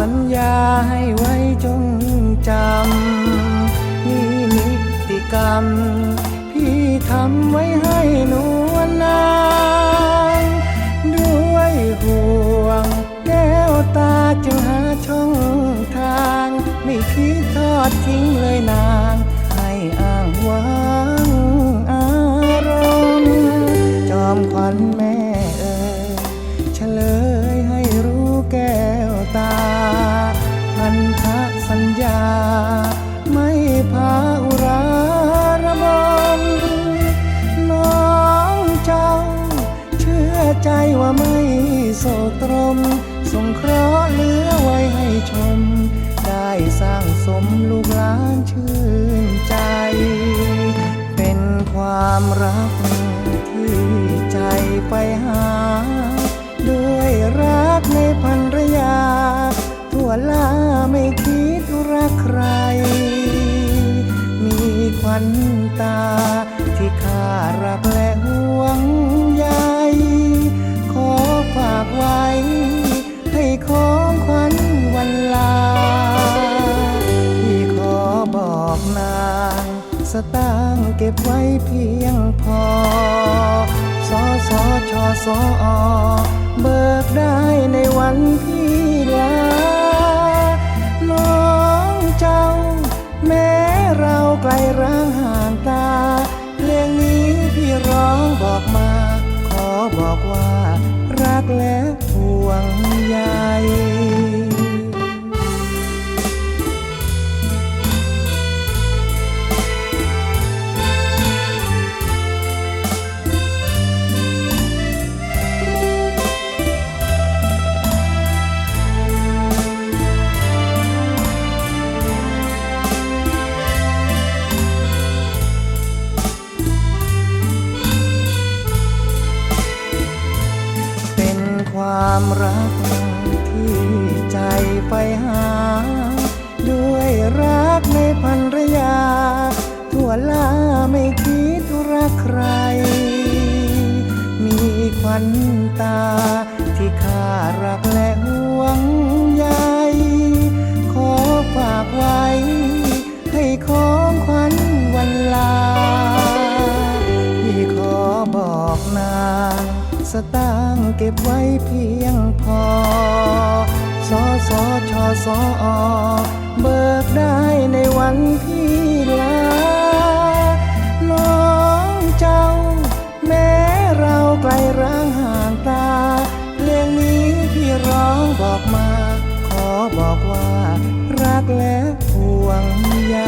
สัญญาให้ไว้จงจำนี่นิติกรรม พี่ทำไว้ให้ นธสัญญา ไม่พาอุราระบมน้องเจ้า เชื่อใจว่าไม่โศกตรม สงเคราะห์เหลือไว้ให้ชม ได้สร้างสมลูกหลานชื่นใจ เป็นความรักที่ใจไปหา ด้วยรักในพันรยา ทั่วลา นตา ที่ข้ารักและห่วงใยขอฝากไว้ ให้ของขวัญวันลาพี่ขอบอกนางสตางค์เก็บไว้เพียงพอสอสอชอสอเบิกได้ในวันพี่ ความรักที่ใจไปหา ด้วยรักในพันรยา ทั่วลาไม่คิดรักใคร มีควันตาที่ข้ารักและห่วงใยขอฝากไว้ ให้ขอ สอเบิกได้ในวันที่ลาน้องเจ้า แม้เราไกลร่างห่างตาเรื่องนี้พี่ร้องบอกมา ขอบอกว่า รักและห่วงใย